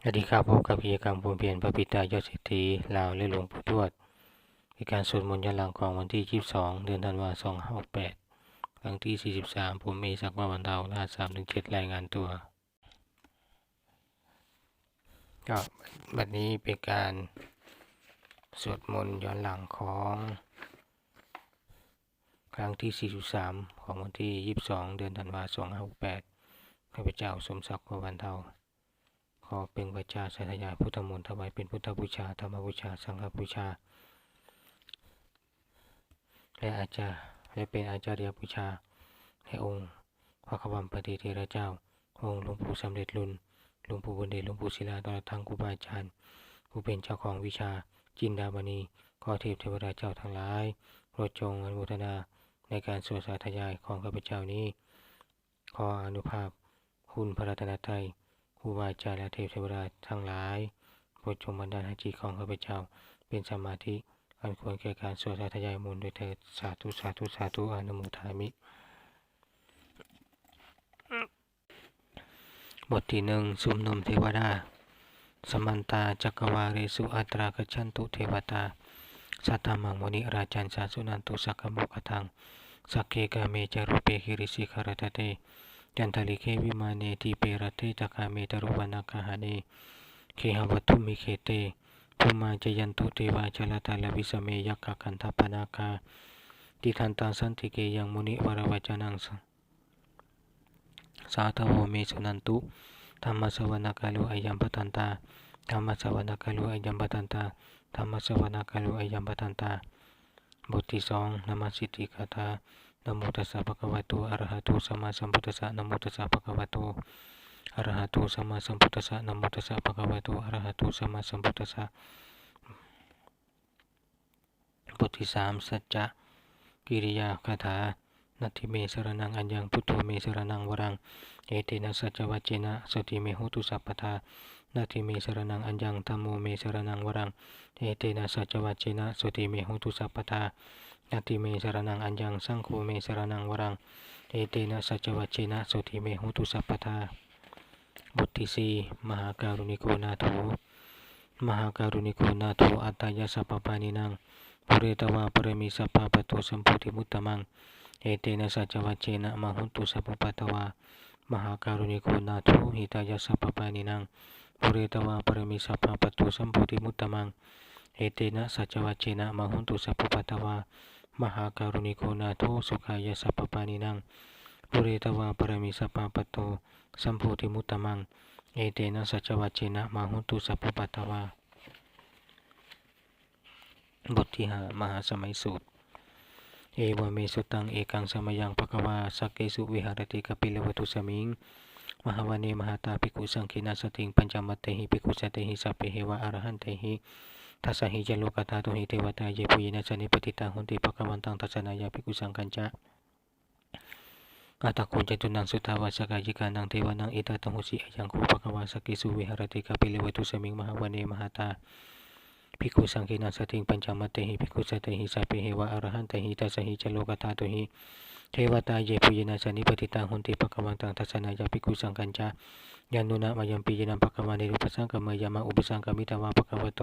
สวัสดีครับพบกับกิจกรรมภูมิเพียรพระปิตายอดเศรษฐีลาวและหลวงปู่ทวดในการสวดมนต์ย้อนหลังของวันที่ 22 เดือนธันวาคม2568ครั้งที่ 43 ผมเมศักดิ์ว่าวันเทาลา3ถึง7รายงานตัว ก็บัดนี้เป็นการสวดมนต์ย้อนหลังของ ครั้งที่ 43 ของวันที่ 22 เดือนธันวาคม2568ข้าพเจ้าสมศักดิ์วันเทา ขอเป็นพระเจ้าสาธยาพุทธมนต์ถวายเป็นพุทธบูชาธรรมบูชา สังฆบูชา และอาจารย์และเป็นอาจารย์บูชาในองค์พระควัมปฏิเทระเจ้า องค์หลวงปู่สำเร็จรุนหลวงปู่บุญเดชหลวงปู่ศิลาตลอดทางครูบาอาจารย์ผู้เป็นเจ้าของวิชาจินดามณีขอเทพเทวดาเจ้าทั้งหลายโปรดจงอนุโมทนาในการสวดสาธยายของข้าพเจ้านี้ ขออนุภาพคุณพระรัตนตรัย ครูบาอาจารย์และเทพเทวดาทั้งหลายโปรดจงบันดาลให้จิตของข้าพเจ้า เป็นสมาธิอันควรแก่การสวดสาธยายมนต์โดยเถิดสาธุสาธุสาธุอนุโมทามิบทที่หนึ่งสุมนุมเทวดา สมันตาจักวาเรสุอัตรากชันตุเทวตา สัตตมังมุนิราจันสาสุนันตุสักมุขทังสักเคกาเมจารุเปหิริสิขารตเต จันทลิเควิมาเนทีเปรเตตคาเมตรุวนาคาหาเนเคหวัตุมิเคเตภูมาจยันตุเทวาจลตาลวิสเมยักขคันธปนาคาติทันตังสันติเกยังมุนิวรวจนังสาธโวเมสุนันตุธรรมสวนกาลุอายัมปตันตาธรรมสวนกาลุอายัมปตันตาธรรมสวนกาลุอายัมปตันตาบทที่สองนามสิทธิคาถา นะโมตัสสะภะคะวะโตอะระหะโตสัมมาสัมพุทธัสสะนะโมตัสสะภะคะวะโตอะระหะโตสัมมาสัมพุทธัสสะนะโมตัสสะภะคะวะโตอะระหะโตสัมมาสัมพุทธัสสะบทที่สามสัจจะกิริยาคาถานัตถิเมสรนังอัญญังพุทโธเมสรนังวรังเอเตนะสัจวัจเจนะสติเมโหตุสัพพทานัตถิเมสรนังอัญญังธัมโมเมสรนังวรังเอเตนะสัจวัจเจนะสติเมโหตุสัพพทา นาติเมสรนังอัญญังสังโฆเมสรนังวรัง เอเตนะสัจวัจเจนะสุติเมหุตุสัพพทาบทที่สี่มหาการุณิโกนาโถมหาการุณิโกนาโถอัตตายาสัพพานินังปุเรตวาปรมิสัพพะปะโตสัมพุติมุตตมัง เอเตนะสัจวัจเจนะมหุตุสัพพะตวามหาการุณิโกนาโถหิตายาสัพพานินังปุเรตวาปรมิสัพพะปะโตสัมพุติมุตตมัง เอเตนะสัจวัจเจนะมหุตุสัพพะตวา มหาการุณิโกนาโทสุขายสัพพปานินังปุเรตวาปรมิสัพพปโตสัมโพธิมุตตมัง เอเตนะสัจวัจเจนะมาหุตุสัพพปตวาบทที่หามหาสมัยสูตร เอวเมสุตังเอกังสมยังภควาสักเกสุวิหารติกปิลวัตุสมิงมหาวเนมหาตาภิกขุสังคินาสติงปัญจมัตเตหิภิกขุสเตหิสัพเพหิวะอรหันเตหิ ทัสสะหิจโลกตาตุหิเทวตาเยปุยนะสนิปติตังหุนติปะคะวันตังทัสนายาภิกุสังกัญจะอาตะโกจตุนังสุทาวาสกายิกานังเทวานังอิตาตังหุสิอายังคูปะคะวาสกิสุวิหารติกาปิเลวตุสมิงมหาวเนมหาตาภิกขุสังคีนาสติงปัญจมัตเตหิภิกขุสเตหิสัพเพหิวะอรหันเตหิทัสหิจโลกตาตุหิเทวตาเยปุยนะสนิปติตังหุนติปะคะวันตังทัสนายาภิกขุสังกัญจะยานุนะมายัมปิยนะปะคะวานิรุปสังกมายามาอุปสังกมิตาวาปะคะวะโต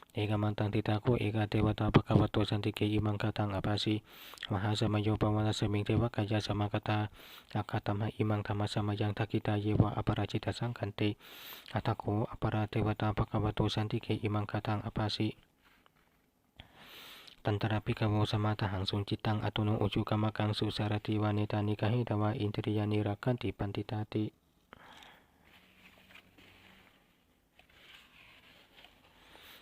มิจยเอวเมวสุตาวาเสสุเทวิสุอันตรหิตาปะกวตุปุตปุตระโตปะโตระหังสุอัตโกตา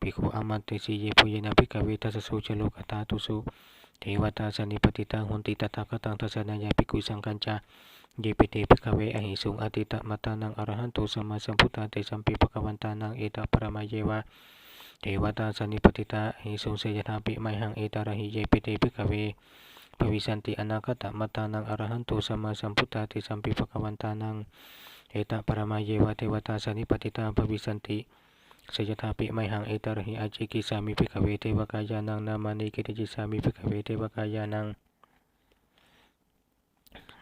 ภิกขุอามันติสิเยปุยนะภิกขเวทัสสุเจโลกตาตุสุเทวตาสนิปติตังหุนติตถาคตังทัศนายาภิกขุสังกัญชาเยปิเตภิกขเวอหิสุงอติตมัตานังอรหันตุสัมมาสัมพุทธาเตสัมปิปะกวันตานังเอตาปรมาเยวะเทวตาสนิปติตาหิสุงเสยทาภิไมหังเอตารหิเยปิเตภิกขเวภวิสันติอนาคตมัตานังอรหันตุสัมมาสัมพุทธาเตสัมปิปะกวันตานังเอตาปรมาเยวะเทวตาสนิปติตาภวิสันติ สยทาปิไม่หังเอตระหิอาจิกิสามิภิกเวเทวกายานังนามานิกิติจิสามิภิกเวเทวกายานัง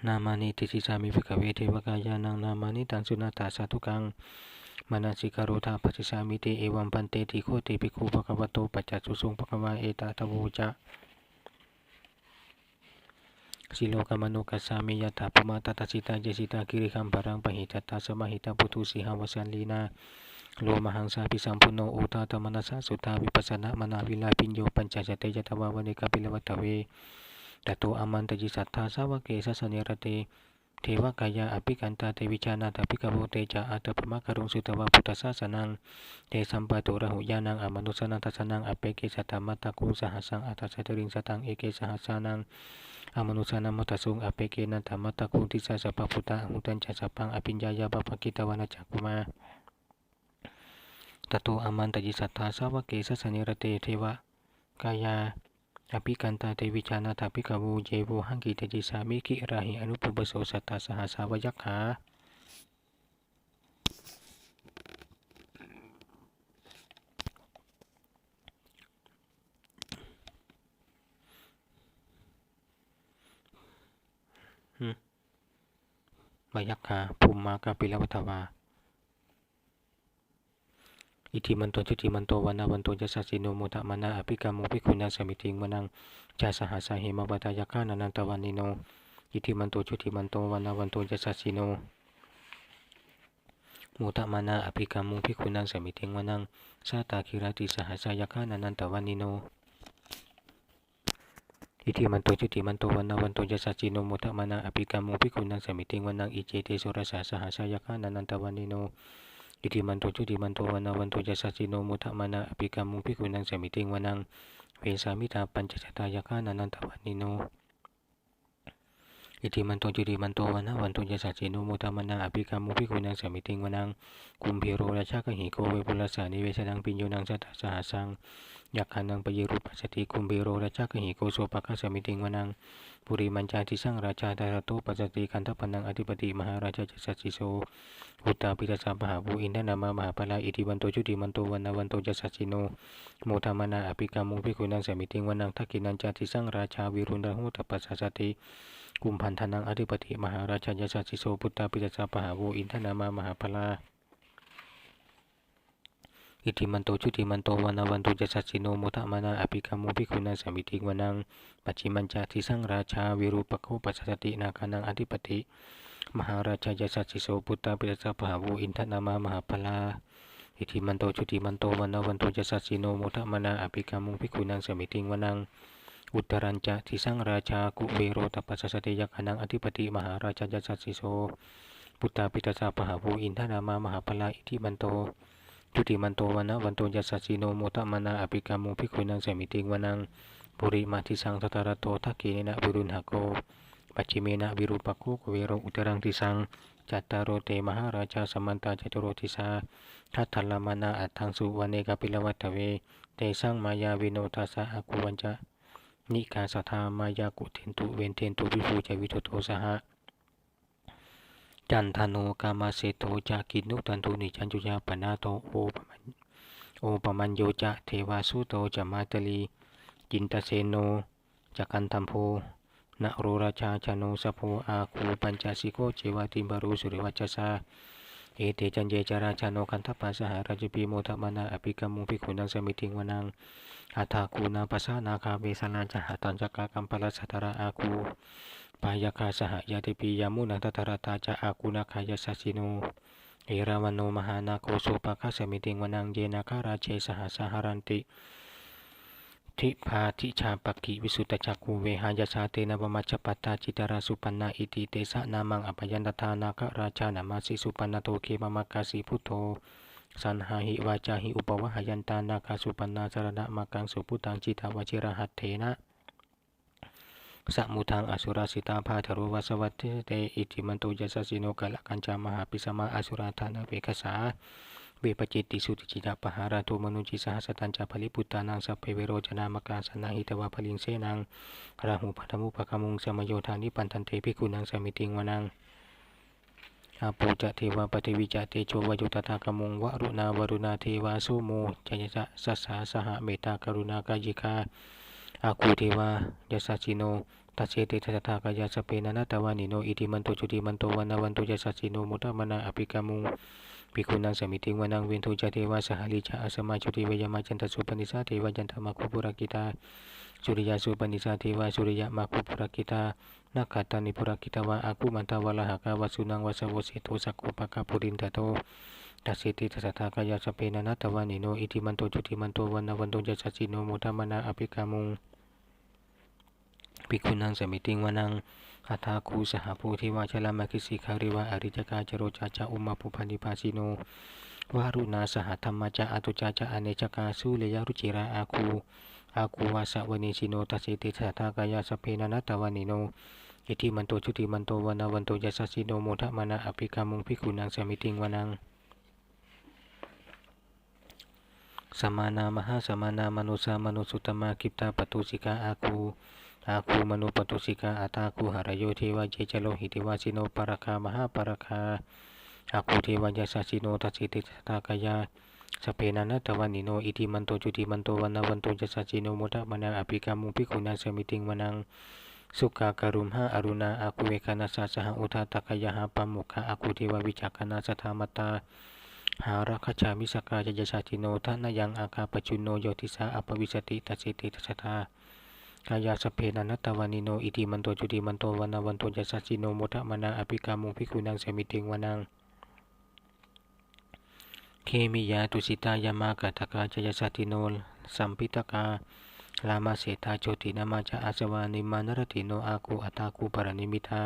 นามานิติจิสามิภิกเวเทวกายานังนามานิตังสุนัตาสาธุกังมานาสิกาโรธาปัสสามิติเอวัมปันเตติโคติปิคูปะกวโตปัจจสุสุงปะกวาเอตตะโวจะสิโลกามนุกัสสามิยถาปมาตตาสิตาเจสิตากิริขัมปรังปหิตตาสมาหิตาปุถุสิหาวสันลีนา โลมหังสาปิสัมพุโนโอตาตมนัสสะสุทาวิปัสสนะมนาวิลาปิญโยปัญจจเตยตวาวเนกาปิลวัตเวตโตอมันตจิสัทธาสาวเกสสเนรเตเทวกายาอภิกันตาเทวิชานาตาภิกโวเตจาอัตปมะคารุงสุตวาพุทธสาสนังเตสัมปะตุระหุยานังอมนุสนันทัสนังอเปเกสัตตมัตตะกุงสหัสังอัตสัตริงสตังเอเกสหัสานัง Amanusana matasung apeke na tamata kunti sa sa paputa hutan sa sapang apinjaya bapakita wana cakuma. Tato aman taji sata sawa kesa sanirate tewa kaya api kanta te vichana tapi kabu jevo hangki taji sami ki rahi anu pubaso sata sahasa wajaka. Hmm. วายักขาภูมิมากาปิลวัฏวาอิทิมันโตจุมัน โตวานาวันตจะสัสสิโนโมตะมานาอภิกามุภิคุณาสมิติงมนังจาสหัสาหิมวัตายาคานันตานิโนอิทิมันโตจุติมันโตวานาวันโตจะสัสสิโนโมตะมานาอภิกามุภิคุณาสมิติงมนังสาตติสหัสายาคานันตวานิโนอิทิมันโตจุติมัตวั นนาวันโตจะสัจจิโนมุตมานาอภิกรรมุภิกุนังสมิติงวันนังอิเจเตสุรสาสหสายคานันตวันนิโน อิติมันโตจุติมันโตวันนาวันโตจะสัจจิโนมุตมานะอภิกรรมุภิกุนังสมิติงวันนังเวสามิตาปัญจจตายกานันตวันนิโนอิทิมันโตจุติมันโตวันนาวันโตจะสัจจิโนมุตมานะอภิกรรมุภิกุนังสมิติงวันนังคุมพีโรราชากหิโกเวปุลสานิเวชนังปิญโยนังสัตสหสัง ยักขันังปยิรูปสติคุมบิโรราชกหิโกโสปะคะสมิติงวนังปุริมัญจาทิสังราชาดารโตปัสติคันทปนังอธิปติมหาราชาจัสสิโสอุตตาปิตาสาปหาภูอินทนามามหาปลาอิทิวันโตจุติมันโตวันนาวันโตจัสสิโนโมทามนาอภิกามุภิกุนังสมิติงวนังทักกินันจาทิสังราชาวิรุณหุตปัสสติกุมพันธนังอธิปติมหาราชาจัสสิโสปุตตาปิตาสาปหาภูอินทนามามหาปลา อิติมันโตชุติมันโตวานาวันตุจะสัสสิโนมุตะมานาอภิกรรมุภิกุณาสมิติวนังปัจจิมันจาทิสังราชาวิรูปโคปัสสตินาคานังอธิปติมหาราชายสัสสิโสปุตตาปิตสะภาวูอินทนามามหาพลาอิติมันโตชุติมันโตวานาวันตุจะสัสสิโนมุตะมานาอภิกรรมุภิกุณาสมิติวนังอุตรัญจะทิสังราชากุเบโรตปัสสติยักขนังอธิปติมหาราชายสัสสิโสปุตตาปิตสะภาวูอินทนามามหาพลาอิติมันโต ทุติมันโตวันนะวันโตยัสสิโนโมตมานาอภิกรรมุภิกขุนังเสมิติงวนังบุริมาทิสังทตระโตทักเกนะวิรุณหโกปัจจิเมนะวิรุปโกเวโรอุตรังทิสังจัตตารโรเตมหาราชาสมันตาจตุโรติสาทัตถลมานาอัตถังสุวันเนกปิลวัตเวเตสังมายาวิโนทัสสะอากุวันจะนิกาสัทธามายากุเทนตุเวนเทนตุวิภูจวิโตโตสหะ จันทโนกามาเสโตจากินุตันตุนิจันจุยาปนาโตโอปมันโอปมันโยจะเทวาสุโตจะมาตลีจินตเสโนจักันตัมโพนโรราชาชโนสโพอาคูปัญจสิโกเจวติมบารุสุริวัจสาเอเตจันเจจาราชโนคันทปัสหาราชปีโมทมานาอภิกรรมุภิกุนังสมิติงวนังอัฏฐาคูนาปัสสานาคาเวสนาจหตันจักกากัมปะละสัตระอาคู ปายาคาสหยาติปิยามุนันตตระตาจะอากุนาคายสัสิโนเอรามโนมหานาโคสุปะคะสมิติงวนังเยนาคาราเชสหสหรันติทิพาทิชาปกิวิสุตจักขูเวหายาชาเตนะวมัจปัตตาจิตาราสุปันนาอิติเตสะนามังอภยันตทานาคราชานามาสิสุปันนโตเคมามากาสีพุทโธสันหาหิวาจาหิอุปวะหายันตานาคาสุปันนาสารณะมากังสุพุตังจิตาวชิรหัตเถนะ สมุทังอสุราสิตาภาทรุวัสวัตเตอิติมันโตยัสสิโนกะละกัญจามหาปิสมาอสุราธานาเวกสาเวปจิตติสุติจิตาปหาราตุมนุจิสหัสตัญจาภลิปุตตานังสัพเพเวโรจนามกาสนาหิตวาภลิงเสนังราหูปัทมุปะกมุงสมโยธานิปันทันเทพิกุนังสมิติงวนังอาปูจะเทวาปฏิวิจเตโชวยุตตากมุงวรุณาวรุณาเทวาสุโมจยจะสัสสาสหเมตตากรุณากายิกา อาคูเทวายาสัจิโนตัสเชติทัตถากายาสเปนานาตวานิโนอิติมันโตจุติมันโตวนาวันโตยาสัจิโนมุตตมนาอภิกามุงภิกขุนังสมิติงวนังเวนทุจเทวาสหลิจาอสมาจุติเวยามาจันทสุปนิสาเทวาจันทมาคุปุรกิตาสุริยาสุปนิสาเทวาสุริยมาคุปุรกิตานาคตานิปุรกิตาวะอากุมันตาวะละหกาวสุนังวสวสิโตสักกุปะกาปุรินตโตตัสสิติทัตถากายาสเปนานาตวานิโนอิติมันโตจุติมันโตวันาวันโตยสัจิโนมุตตมนาอภิกามุง ภิกขุนังสมิติงวนังอัฏฐาคูสหภูทิวาชลามาคิสิคาริวาอริจกาจโรจาจาอุมาปุพันิปาสิโนวารุณาสหธรรมจาอตุจาจาอเนจกาสุเลยรุจิราอาคูอาคูวาสวเนสิโนตัสิติสัทากายาสเพนานัตวานิโนอิทิมันโตชุติมันโตวนาวันโตยัสสิโนโมทะมานาอภิกามุงภิกขุนังสมิติงวนังสมานามหาสมานามนุสามนุสุตมากิปตาปตุสิกาอาคู อาคูมนุปตุสิกาอาตาคูหารโยเทวาเจจโลหิติวาสิโนปรคามหาปรคาอาคูเทวายาสสิโนทัสิติตากายาสเปนานะตวานิโนอิติมันโตจุติมันโตวันนวันโตจัสสิโนโมทะมานังอภิกามุภิกุณาสมิติงมานังสุกาการุมหาอรุณาอาคูเวคานาสาสหอุทาตกายาหาปมุขะอาคูเทววิจักนาสธามตาหารักชามิสกาจยชาติโนทานายังอาคาปจุโนโยติสาอปวิสติตัสสิติตัสตา กายาสเพนันตวานิโนอิติมันโตจุติมันโตวนาวันโตยัสสิโนโมทะมานาอภิกามุภิกุนังสมิติงวานังเคมิยาตุสิตายามากาตกาจยสัติโนสัมปิตกาลามาเสตาโจตินามาจาอาสวานิมานรติโนอาคูอัตาคูปรณิมิตา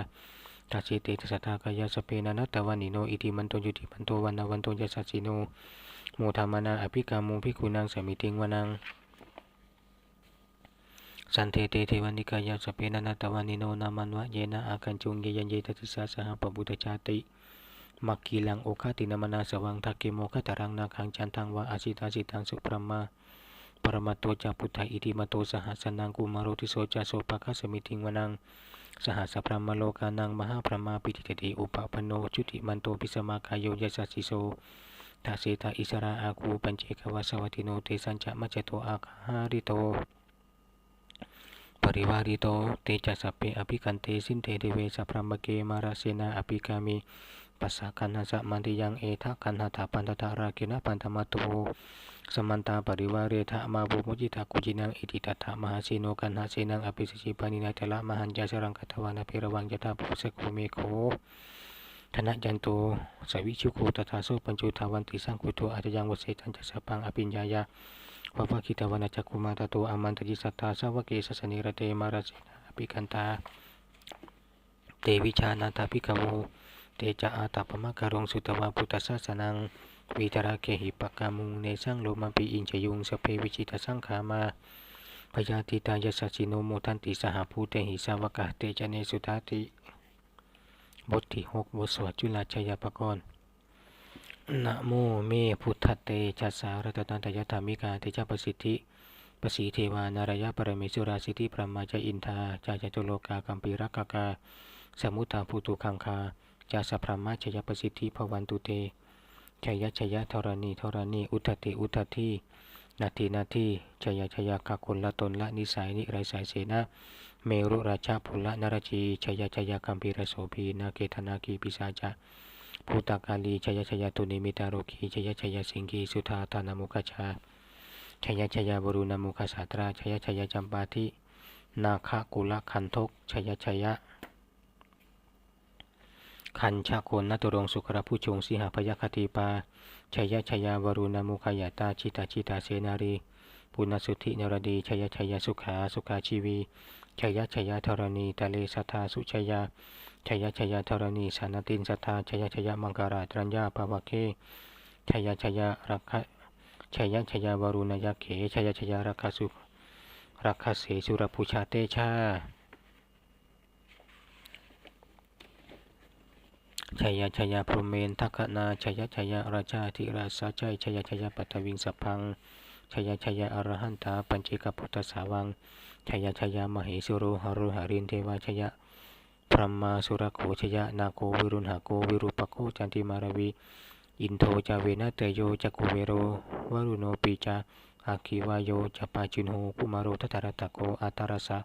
ตัสิเตตสัตากายาสเพนันตวานิโนอิติมันโตจุติมันโตวนาวันโตยัสสิโนโมทามานาอภิกามุภิกุนังสมิติงวานัง สันเทเตเทวนิกายาสเปนานาตวานิโนนามันวะเยนะอาคันจุงเยยันเยตติสาสหปบุตชาติมักกีลังโอคาตินามนาสวังทักเกโมคตารังนาคังจันทังวะอาสิตาสิตังสุปรมา ปรมาโตจาพุทธอิติมาโตสหัสนังกุมารโรติโสจาโสภคะสมิติงวนังสหัสพรมโลกานังมหาพรมาปิติตติอุปปโนจุติมันโตปิสมากายโยยัสสิโสทาเสตาอิสราอาคูปัญเจกวาสวัติโนเตสัญจะมัจโตอาคาริโต ปริวาริโตเตจัสเปอภิกันเตสินเตเดเวสัพรัมเกมาราเสนาอภิกามิปัสสะกันหะสะมันติยังเอทะกันหะถาปันตตาราเกนะปันธมาตุสมันตาปริวาเรทะมาบุมุจิตากุจินังอิติตัตถะมหาสีโนกันหะเสนังอภิสิจิปานินาทละมหันจาสรังกัตวานาเพรวังยะธาปุสโกเมโคธนะยันโตสวิชุโคตถาโสปัญจุทวันติสังคุโตอาจยังวเสตันจัสปังอภิญญายา วัพคิตวนาจักุมาตโตอามันตจิสัตตาสาวเกสสนิระเตมาราเสนาอภิกั นตาเตวิชานาตาภิกโวเมพุทธศาสนังวิตราเกหิปกามุงเนสังโลมาวิจิตตานทะเตจเนสุตาติบทที่หกบทสวดจุลาชยปกรณ์นะโมเมพุทธเตจัสารตตันตยธรรมิกาเตจประสิทธิปสีเทวานารยะปรเมสุราสิทธิพระมาจอินทาจาจตุโลกากัมปีรักกา สมุตาภูตุคังคาจาสพรมาชยประสิทธิภวันตุเตชยชยธรณีธรณีอุทติอุทตินาทีนาทีชยชยกาคนละตนละนิสัยนิไรสายเสนาเมรุราชาภุละนรจีชยชยกัมพีรโสพีนาเกธนากีปิสาจา ภูตากาลีชยชยตุนิมิตาโรคีชยชยสิงคีสุธาตานามุขชาชยชยบรุณามุขสาตราชยชยจำปาทินาคกุลคันทกชยชยะขันชาโคนนตุรงสุขรผู้ชงสิหพยคติปาชยชยาวรุณมุขยาตาชิตาชิตาเสนารีปุณสุธินรดีชยชยสุขาสุขาชีวีชยชยธรณีตะเลสัทธาสุชยา ชยชยธรณีสานตินสัทธาชยชยมังการาตรัญญาภาวะเคชยชยรักขะชยชยวรุณยเขชยชยรักสุรักเสสุรภูชาเตชาชัยชัยพรหมเมนทักขนาชัยชัยราชาธิราชาชัยชัยชยปัตวิงสพังชัยชัยอรหันตาปัญจิกพุทธสาวังชัยชัยมเหสุโรหรุหรินเทวาชย พรหมาสุรโขชยนาโกวิรุณหาโกวิรุปโคจันติมารวี อินโทจาเวนะเตโยจักโกเวโรวรุโนปีจาอาคิวายโยจปาจินโหกุมารโรทัตตะโกอาตารสะ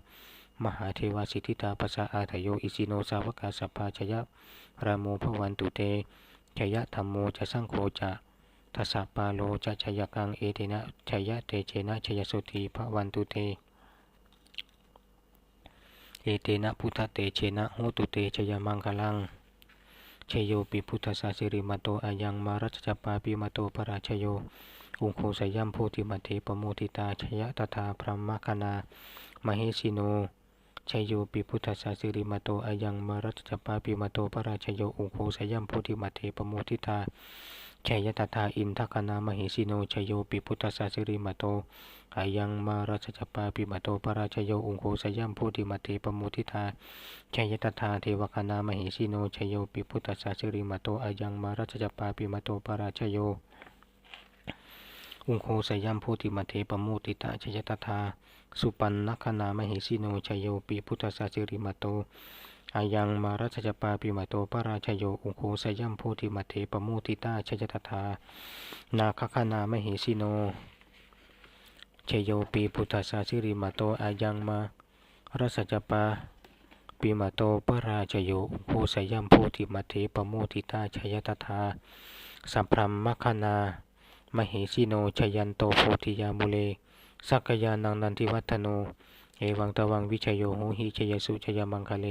มหาเทวาสิทธิตาปัสสะอาทโยอิสิโนสาวกาสปาชยะรามโมภวันตุเตชยธรรมโมจะสร้างโคจะทัสสะปาโลจะชยกังเอเทนะชยเตเจนะชยสุธีภวันตุเต เอเตนะพุทธเตเชนะโหตุเตชยมังคลังชโยปิพุทธสาสิริมาโตอายังมารัชจปาปิมาโตปราชโยอุงโคสยัมโพธิมัเทปโมทิตาชยะตถาพรหมคณามเหสิโนชยโยปิพุทธสาสิริมาโตอายังมารัชปาปิมาโตปราชโยอุโคสยัมโพธิมาเทปโมทิตา ชัยตถาอินทคณามหิสิโนชัยโยปิพุทธสาสิริมาโตอายังมารัชจปาปิมาโตปราชโยอุโคสยัมโพธิมาเทปโมทิตาชัยตถาเทวคณามหิสิโนชัยโยปิพุทธสาสิริมาโตอายังมารัชจปาปิมาโตปราชโยอุโคสยัมโพธิมาเทปโมทิตาชัยตถาสุปันนคณามหิสิโนชยโยปิพุทธสาสิริมาโต อายังมารัชจปาปิมาโตปราชโยอุโคสยัมโพธิมาเทปมุติตาชยตถานาคคณามหิสิโนชยโยปิพุทธสาสิริมาโตอายังมารัชจปาปิมาโตปราชโยอุโคสยัมโพธิมาเทปมุติตาชยตถาสัมพรัมมคณามหิสิโนชยันโตโพธิยามุเลสักยานังนันทิวัฒโน เอวังตวังวิชโยโหหิชยสุชยมังคะเล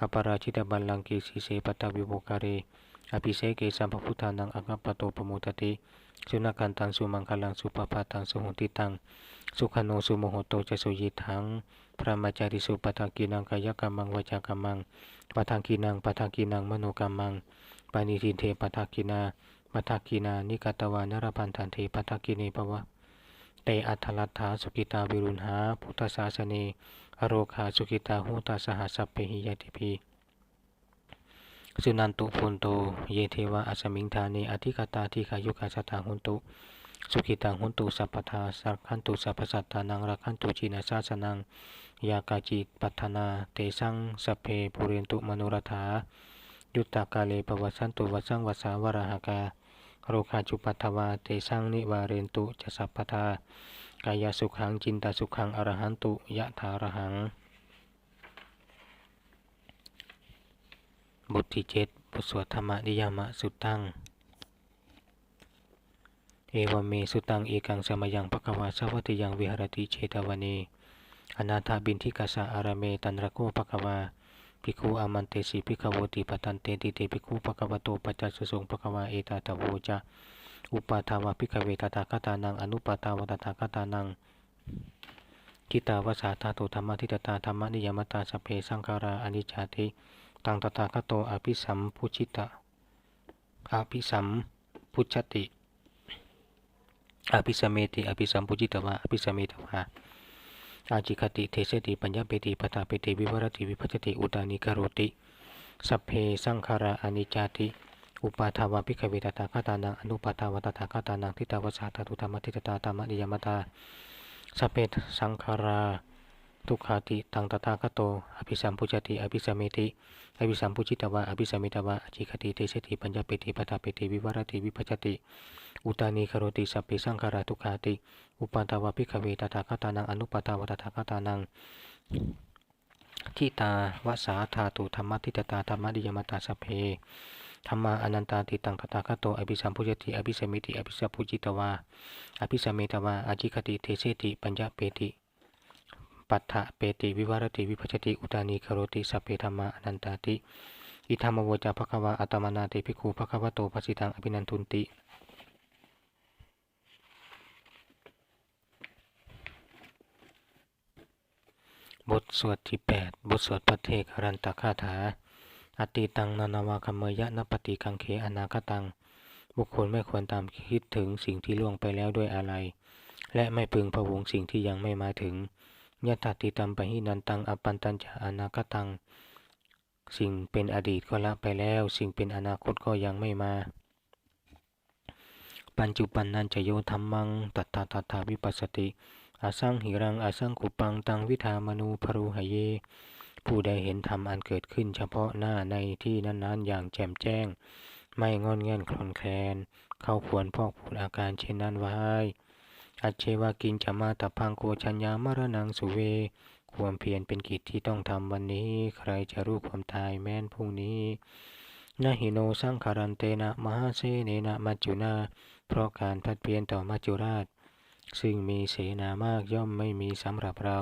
อปราชิตบัลลังกีสีเสปตวิโบกาเรอภิเสเกสัมภพุทธานังอังปโตปโมตติสุนักันตังสุมังคลังสุปปาตังสุหุติตังสุขโนสุโมหโตจะสุยิทังพระมาจาริสุปทังกีนังกายกรรมังวจากรรมังปทังกีนังปทังกีนังมโนกรรมังปานิทินเทปทักกีนาปทักกีนานิกตวานรพันธันเทปัทักกีเนปวะเตอัทลัทธาสุกิตาวิรุณหาพุทธศาสเน อโรคาสุกิตาหูตาสหัสเปหิยติพีสุนันตุพุนโต เยเทวะอัสมิงธานีอธิกตาทิขายุกาสตาหุนตุ สุกิตังหุนตุสัพพทาสักขันตุสัพพสัตตานังรักขันตุจีนาสาสนัง ยากาจิปัฒนา เตสังสเพปุเรนตุมนุรธายุตตากาเลปวัสันตุวัสังวัสาวรหากา โรคาจุปัทวา เตสังนิวาเรนตุจะสัพพทา กายสุขังจินตสุขังอรหันตุยะถารหัง บทที่เจ็ดบทสวดธรรมนิยามะสุตัง เอวเมสุตังเอกังสมยังปะกวาสวัติยังวิหรติเชตวเนอนาถาบินทิกาสะอารเมตันรโกปะกวาภิกขุอามันเตสีภิกขวติปตันเตติเตภิกขุปะกวโตปัจจสุสงปะกวาเอตาตโวจะ อุปาทาวะภิกเวตตาคตานัง อนุปาทาวตตาคตานังกิตาวสาธาตุธรรมทิตตาธรรมนิยมตาสเพสังขาราอนิจจติตังตถาคโตอภิสัมพุชิตะอภิสัมพุชติอภิสเมติอภิสัมพุจิตวะอภิสเมตวะอาจิคติเทเสติปัญญาเปติปตาเปติวิวรติวิพัชติอุตานิกโรติสัพเพสังขาราอนิจจติ อุปาทาวะพิกเวตตาคตานังอนุปาทาวะตถาคตานังทิตาวสาตตุธรรมทิตตาธรรมนิยมตาสัพเพสังขาราทุกขาติตังตถาคโตอภิสัมพุจติอภิสัมเมติอภิสัมพุจิตวะอภิสัมมิตวะอจิคติเทเสติปัญญาเปติปัตาเปติวิวรติวิพัชติ อุตานีคโรติสัพเพสังขาราทุกขาติ อุปาทาวะพิกเวตตาคตานังอนุปาทาวะตถาคตานังทิตาวสาธาตุธรรมทิตตาธรรมนิยมตาสเพ ธรรมาอนันตาติตังตถาคโตอภิสัมพุจติอภิสมิติอภิสัพพุจิตวาอภิสมิตวาอาจิคติเทเสติปัญญาเปติปัฏฐะเปติวิวารติวิพัชติอุตานีคโรติสัพเพธรรมาอนันตาติอิธรรมโวจาภควาอัตมานาติภิกขุภควโตภสิตังอภินันทุนติบทสวดที่ 8 บทสวดพระเทกรันตคาถา อติตังนานาวาคัมเมยะนปฏิกังเขอนาคตัง บุคคลไม่ควรตามคิดถึงสิ่งที่ล่วงไปแล้วด้วยอะไร และไม่พึงพะวงสิ่งที่ยังไม่มาถึงยะตติตัมปะหินันตังอปันตัญจาอนาคตัง สิ่งเป็นอดีตก็ละไปแล้ว สิ่งเป็นอนาคตก็ยังไม่มา ปัจจุบันนันจะโยธรรมัง ตัตตาตถาวิปัสสติอาสังหิรังอาสังขุปังตังวิธามนูพรุหเย ผู้ใดเห็นธรรมอันเกิดขึ้นเฉพาะหน้าในที่นั้นๆ อย่างแจ่มแจ้ง ไม่งอนเง่นคลอนแคลน เข้าควรพอกพูดอาการเช่นนั้นไว้อัจเชวากินจะมาตะพังโกชัญญามรณังสุเว ความเพียรเป็นกิจที่ต้องทำวันนี้ ใครจะรู้ความตายแม้นพรุ่งนี้นาหิโนสังคารันเตนะมหาเสเนนะมัจจุนาเพราะการพัดเพียนต่อมัจจุราช ซึ่งมีเสนามากย่อมไม่มีสำหรับเรา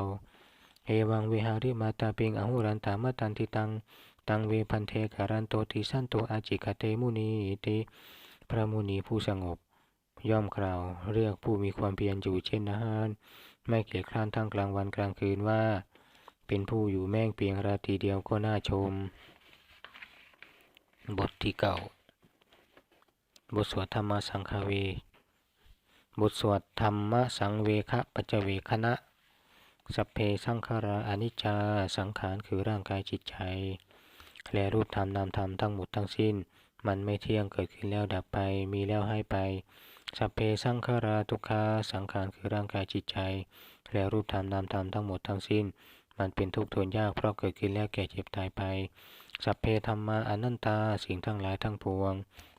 เอวังวิหาริมาตาเปิงอหุรันตามตันติตัง ตังเวพันเทการันโตติสันโตอาจิกเตมุนีติพระมุนีผู้สงบ ย่อมกล่าวเรียกผู้มีความเพียรอยู่เช่นนั้นไม่เกียจคร้านทั้งกลางวันกลางคืนว่า เป็นผู้อยู่แม่งเพียงราตรีเดียวก็น่าชม บทที่เก้าบทสวดธรรมสังฆเว บทสวดธรรมสังเวคะปัจเจเวคณะ สัพเพสังขาราอนิจจาสังขารคือร่างกายจิตใจ และรูปธรรมนามธรรมทั้งหมดทั้งสิ้น มันไม่เที่ยงเกิดขึ้นแล้วดับไป มีแล้วให้ไป สัพเพสังขาราทุกขาสังขารคือร่างกายจิตใจ และรูปธรรมนามธรรมทั้งหมดทั้งสิ้น มันเป็นทุกข์ทนยากเพราะเกิดขึ้นแล้วแก่เจ็บตายไป สัพเพธรรมาอนันตาสิ่งทั้งหลายทั้งปวง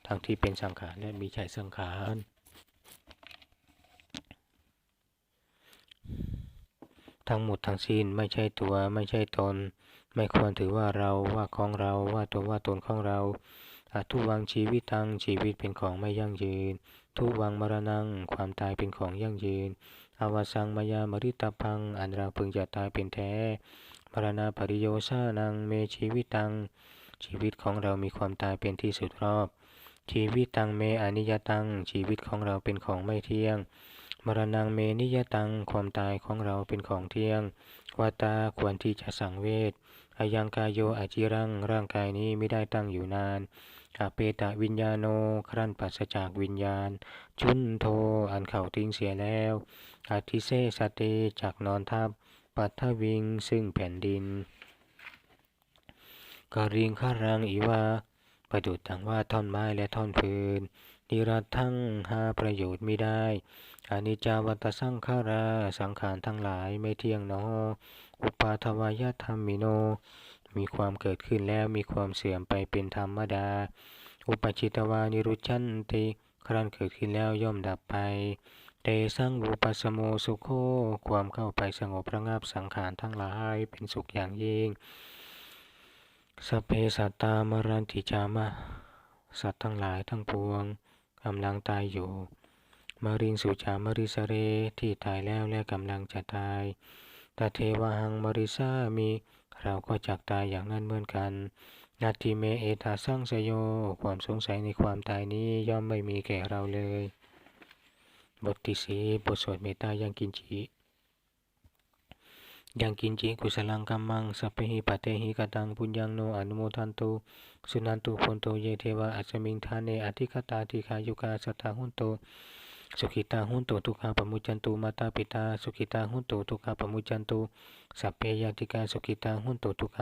ทั้งที่เป็นสังขารและมีใจสังขาร ทั้งหมดทั้งสิ้นไม่ใช่ตัวไม่ใช่ตน ไม่ควรถือว่าเราว่าของเราว่าตัวว่าตนของเราอทุวังชีวิตตังชีวิตเป็นของไม่ยั่งยืน ทุวังมรณังความตายเป็นของยั่งยืนอาวสังมายามริตาพัง อันเราพึงจะตายเป็นแท้ มรณาปริโยชานังเมชีวิตตัง ชีวิตของเรามีความตายเป็นที่สุดรอบ ชีวิตตังเมอนิยตัง ชีวิตของเราเป็นของไม่เที่ยง มรณงเมนิยตังความตายของเราเป็นของเที่ยงวาตาควรที่จะสังเวชอายังกายโยอาจิรังร่างกายนี้ไม่ได้ตั้งอยู่นานอาเปตะวิญญาโนครั้นปัสจากวิญญาณ ชุนโทอันเข่าทิ้งเสียแล้วอาทิเซสเตจากนอนทับปัทวิงซึ่งแผ่นดินกริงคารังอีวาประดุดดังว่าท่อนไม้และท่อนพืนนิรัตทั้งหาประโยชน์ไม่ได้ อนิจจาวัตสังขาราสังขารทั้งหลายไม่เที่ยงนออุปาทวายธรรมิโน มีความเกิดขึ้นแล้วมีความเสื่อมไปเป็นธรรมดา อุปจิตวานิรุชันติครั้นเกิดขึ้นแล้วย่อมดับไป เตสังอุปสโมสุโคความเข้าไปสงบระงับสังขารทั้งหลายเป็นสุขอย่างยิ่งสเพสัตตามรันติจามะ สัตว์ทั้งหลายทั้งปวงกำลังตายอยู่ มาริงสุจามริสเร ที่ตายแล้วและกำลังจะตายตาเทวหังมริสามี เราก็จักตายอย่างนั้นเหมือนกัน นาทีเมเอตาสังสยโย ความสงสัยในความตายนี้ย่อมไม่มีแก่เราเลย บทที่สีบทสวดเมตตายังกินจียังกินจิกุสลังกัมมังสัพเพหิปเตหิกตังปุญญังโนอนุโมทันตุสุนันตุพนโตเยเทวะอัจมิงทานเนอธิคตาทิคายุกาสัตตาหุนโต สุขิตาหุนตุทุกขาปมุจันตุมาตาปิตาสุขิตาหุนตุทุกขาปมุจันตุสัพเพยติกาสุขิตาหุนตุทุกข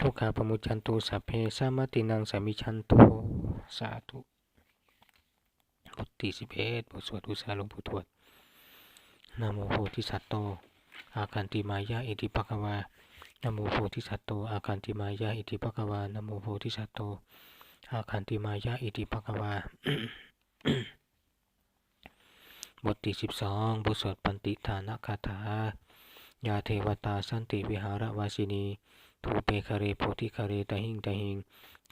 ทุกขาปมุจันตุสัพเพสามุจันตุสัพเพอาจาริโยปัจจายะสุขิตาหุนตุทุกขาปมุจันตุสัพเพสามตินางสามิชันตุสาธุบทที่สิบเอ็ดบทสวดอุสาหลวงปู่ทวดนโมโพธิสัตโต อาการติมายาอิติปะกวานโมโพธิสัตโต อาการติมายาอิติปะกวานโมโพธิสัตโต อาการติมายาอิติปะกวาบทที่สิบสองบทสวดปันติฐานคาถา ยาเทวตาสันติวิหารวาสินี ทูเปคาเรโพธิคาเรตหิงตหิง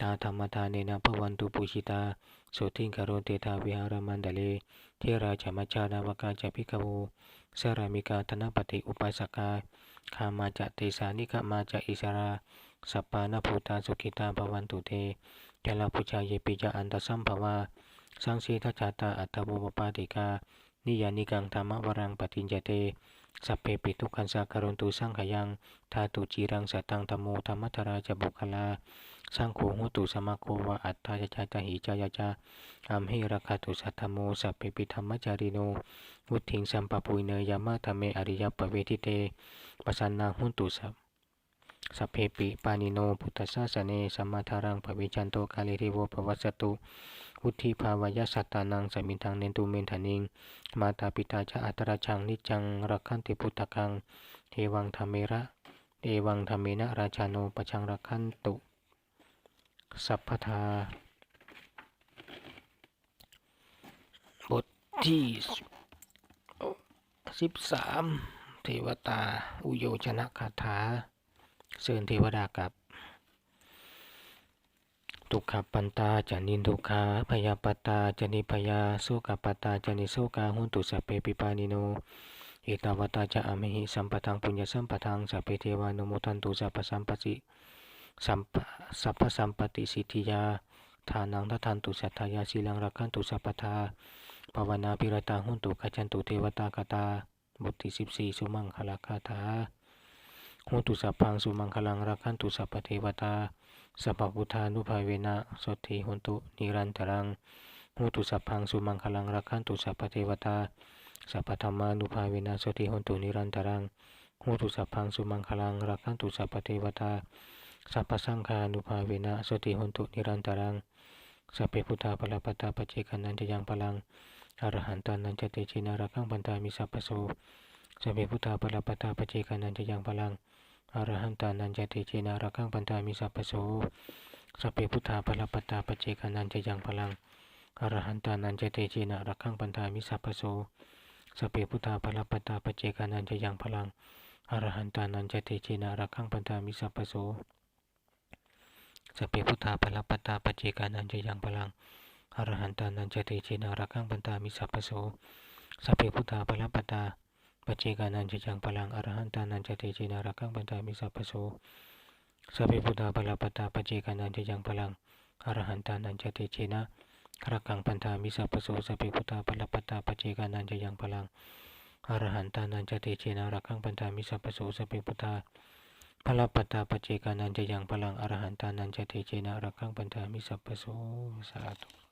ตาธรรมทานเนนะพวันตุปุชิตาสุทิงกโรเตทาวิหารมันเดเลเทราจมัจานาวกาจพิกโวสรามิกาธนปฏิอุปาสกาคามาจะเตสานิกามาจะอิสราสัปปานภูตาสุขิตาภวันตุเตจลาปุชาเยปิจาอันตสัมภวาสังสีทัจจตาอัตตบุปปาติกานิยานิกังธรรมวรังปฏิญจเต สัพเพปิทุกันสาการุนตุสังขยังทาตุจีรังสตังธรรมโมธรรมัทราจบุคลาสังโฆหุตุสมาโควะอัตตาจจตหิจายจาอัมหิรคาตุสัทธโมสัพเพปิธรรมจาริโนวุทิงสัมปปุยเนยามะธรรมอริยปเวทิเตปสันนาหุตุสัพสัพเพปิปานิโนพุทธสาสเนสัมมาทารังปวิจันโตกาลิริโวปวัสส ตุวุธิภาวยสัตตานังสมิทังเนตุเมนทานิง มาตาปิตาจะอัตราชังนิจังรักขันติพุทธกังเอวังธรรมระเอวังธรรมนะราชาโนปชังรักขันตุ สัพพทา บทที่สิบสามเทวตา อุโยชนะคาถาเชิญเทวดากับ ทุกขปันตาจานินทุกขาพยาปตาจานิพยาโสกปัตตาจานิโสกาหุนตุสัพเพปิปานิโนเอตาวตาจะอมิหิสัมปทังปุญญสัมปทังสัพเพเทวานุโมทันตุสัพพสัมปสิสัมปสัพพสัมปติสิทธิยาทานังทัทันตุสัทธายาสีลังรักขันตุสัพพทาภาวนาปิรตาหุนตุกัจจันตุเทวตากตาบทที่สิบสี่สุมังคลาคาถาหุนตุสัพพังสุมังคลังรักขันตุสัพพเทวตา สัพพุทธานุภาเวนะสตติหุนตุนิรันตรังหุตุสัพพังสุมังคลังรักขันตุสัพพเทวตาสัพพธรรมานุภาเวนะสตติหุนตุนิรันตรังหุตุสัพพังสุมังคลังรักขันตุสัพพเทวตาสัพพสังฆานุภาเวนะสติหุนตุนิรันตรังสัพเพพุทธาปลปตาปเจกันันจะยังพลังอรหันตานันจะเตชินารักังปันตามิสัพพโสสัพเพพุทธาปลปตาปเจกันันจะยังพลังอรหันตานันจะเตชินารักังปันตามิสัพพโสสัพเพพุทธาปลาปเจกันันจะยังพลังอรหันตานันจะปัตามิสัพเพพุทธาปลปตาปเจกันันจะยังพลังอรหันจังปันตามิสัพพโสสัพเพพุทธาปลปตาปเจกานันจะยังพลัง อรหันตานันจะเตเชนารักังปันตามิสัพพโสสัพเพพุทธาปลปตาปเจกานันจะยังพลังอรหันตานันจะเตเชนารักังปันตามิสัพพโสสัพเพพุทธาปลปตาปเจกานันจะยังพลังอรหันตานันจะเตเชนะรักังปันตามิสัพพโสสัพเพพุทธาปลปตาปเจกานันจะยังพลังอรหันตานันจะเตเชนารักังปันตามิสัพพโสสัพเพพุทธาพระปัตตา ปเจกานันจะยังพลังอรหันตานันจะเทเจนะรักขังปัญญามิสัพพโสสาธุ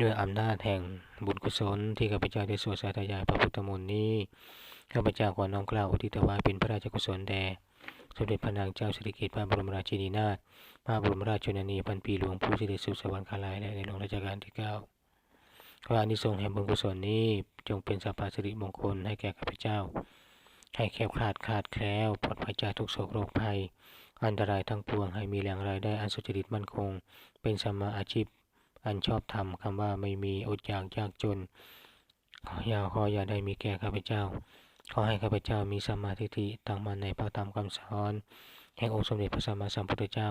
ด้วยอำนาจแห่งบุญกุศลที่ข้าพเจ้าได้สวดสาธยายพระพุทธมนต์นี้ข้าพเจ้าขอน้อมกล่าวอุทิศถวายเป็นพระราชกุศลแด่สมเด็จพระนางเจ้าสิริกิติ์พระบรมราชินีนาถพระบรมราชชนนีพันปีหลวงผู้สด็จสู่สวรรคาลัยและในหลวงรัชกาลที่เก้าขออานิสงส์แห่งบุญกุศลนี้จงเป็นสัพพสิริมงคลให้แก่ข้าพเจ้า ให้แคล้วคลาดขาดแคล้วปลอดภัยจากทุกโศกโรคภัย อันตรายทั้งปวงให้มีแหล่งรายได้อันสุจริตมั่นคง เป็นสมาอาชีพ อันชอบธรรมคำว่าไม่มีอดอยากยากจนขออย่าขออย่าได้มีแก่ข้าพเจ้า ขอให้ข้าพเจ้ามีสมาธิิตั้งมั่นในพระธรรมคำสอนแห่งองค์สมเด็จพระสัมมาสัมพุทธเจ้า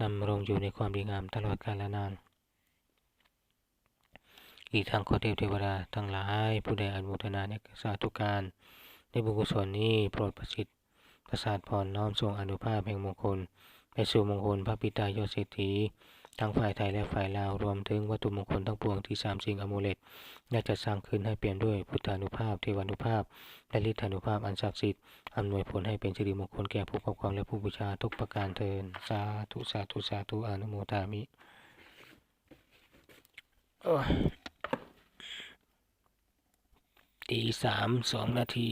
นำรงอยู่ในความดีงามตลอดกาลนาน อีกทางขอเทพเทวดาทั้งหลายผู้ใดอนุโมทนาในสาธุการ ในบุญกุศลนี้โปรดประสิทธิ์ประสาทพรน้อมทรงอนุภาพแห่งมงคล ไปสู่มงคลพระปิตายอดเศรษฐี ทั้งฝ่ายไทยและฝ่ายลาวรวมถึงวัตถุมงคลทั้งปวงที่สามสิ่งอมูเลตได้จัดสร้างขึ้นให้เปลี่ยนด้วยพุทธานุภาพเทวานุภาพ และฤทธานุภาพอันศักดิ์สิทธิ์อำนวยผลให้เป็นสิริมงคลแก่ผู้ปกครองและผู้บูชาทุกประการเทินสาธุสาธุสาธุอนุโมทามิโอ้ยตีสามสองนาที